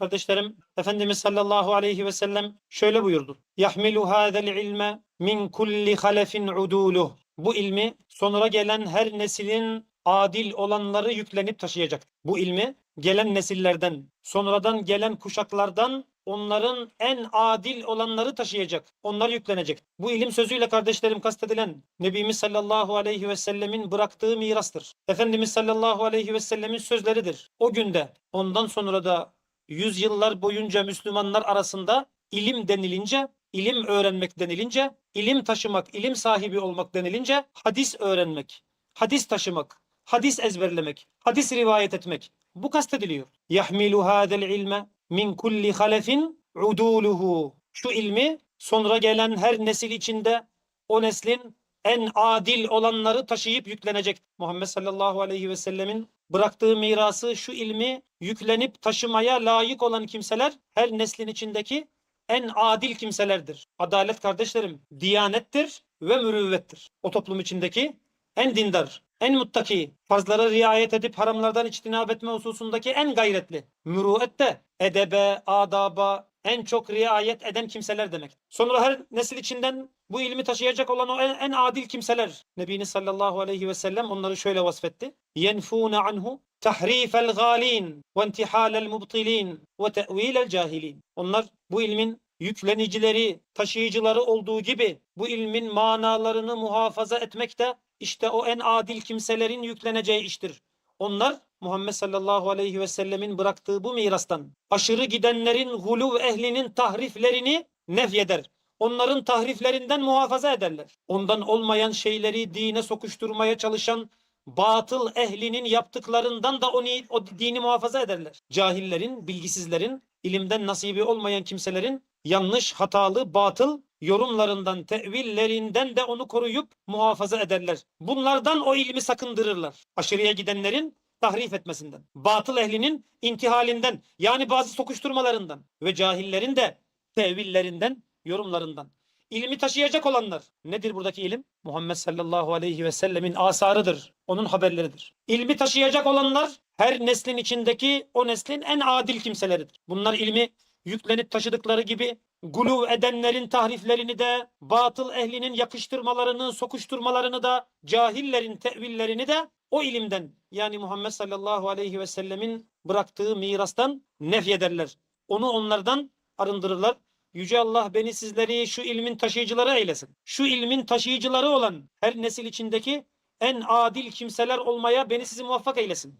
Kardeşlerim, Efendimiz sallallahu aleyhi ve sellem şöyle buyurdu. Yahmilu hâzel ilme min kulli halefin uduluh. Bu ilmi sonra gelen her neslin adil olanları yüklenip taşıyacak. Bu ilmi gelen nesillerden, sonradan gelen kuşaklardan onların en adil olanları taşıyacak. Onlar yüklenecek. Bu ilim sözüyle kardeşlerim kastedilen Nebimiz sallallahu aleyhi ve sellemin bıraktığı mirastır. Efendimiz sallallahu aleyhi ve sellemin sözleridir. O günde ondan sonra da yüzyıllar boyunca Müslümanlar arasında ilim denilince, ilim öğrenmek denilince, ilim taşımak, ilim sahibi olmak denilince hadis öğrenmek, hadis taşımak, hadis ezberlemek, hadis rivayet etmek. Bu kastediliyor. Yahmilu hadel ilme min kulli halefin uduluhu. Şu ilmi sonra gelen her nesil içinde o neslin en adil olanları taşıyıp yüklenecek. Muhammed sallallahu aleyhi ve sellemin bıraktığı mirası şu ilmi yüklenip taşımaya layık olan kimseler her neslin içindeki en adil kimselerdir. Adalet kardeşlerim, diyanettir ve mürüvvettir. O toplum içindeki en dindar, en muttaki, farzlara riayet edip haramlardan içtinab etme hususundaki en gayretli, mürüvvette, edebe, adaba en çok riayet eden kimseler demek. Sonra her nesil içinden bu ilmi taşıyacak olan o en, en adil kimseler. Nebiniz sallallahu aleyhi ve sellem onları şöyle vasfetti. Yenfûne anhu tahrifel gâlin ve intihalel mubtilin ve te'vilel cahilin. Onlar bu ilmin yüklenicileri, taşıyıcıları olduğu gibi bu ilmin manalarını muhafaza etmek de işte o en adil kimselerin yükleneceği iştir. Onlar Muhammed sallallahu aleyhi ve sellemin bıraktığı bu mirastan aşırı gidenlerin huluv ehlinin tahriflerini nefyeder. Onların tahriflerinden muhafaza ederler. Ondan olmayan şeyleri dine sokuşturmaya çalışan batıl ehlinin yaptıklarından da onu, o dini muhafaza ederler. Cahillerin, bilgisizlerin, ilimden nasibi olmayan kimselerin yanlış, hatalı, batıl yorumlarından, tevillerinden de onu koruyup muhafaza ederler. Bunlardan o ilmi sakındırırlar. Aşırıya gidenlerin tahrif etmesinden, batıl ehlinin intihalinden yani bazı sokuşturmalarından ve cahillerin de tevillerinden, yorumlarından. İlmi taşıyacak olanlar. Nedir buradaki ilim? Muhammed sallallahu aleyhi ve sellemin asarıdır. Onun haberleridir. İlmi taşıyacak olanlar her neslin içindeki o neslin en adil kimseleridir. Bunlar ilmi yüklenip taşıdıkları gibi guluv edenlerin tahriflerini de, batıl ehlinin yakıştırmalarını, sokuşturmalarını da, cahillerin tevillerini de o ilimden yani Muhammed sallallahu aleyhi ve sellemin bıraktığı mirastan nefyederler. Onu onlardan arındırırlar. Yüce Allah beni sizleri şu ilmin taşıyıcıları eylesin. Şu ilmin taşıyıcıları olan her nesil içindeki en adil kimseler olmaya beni sizi muvaffak eylesin.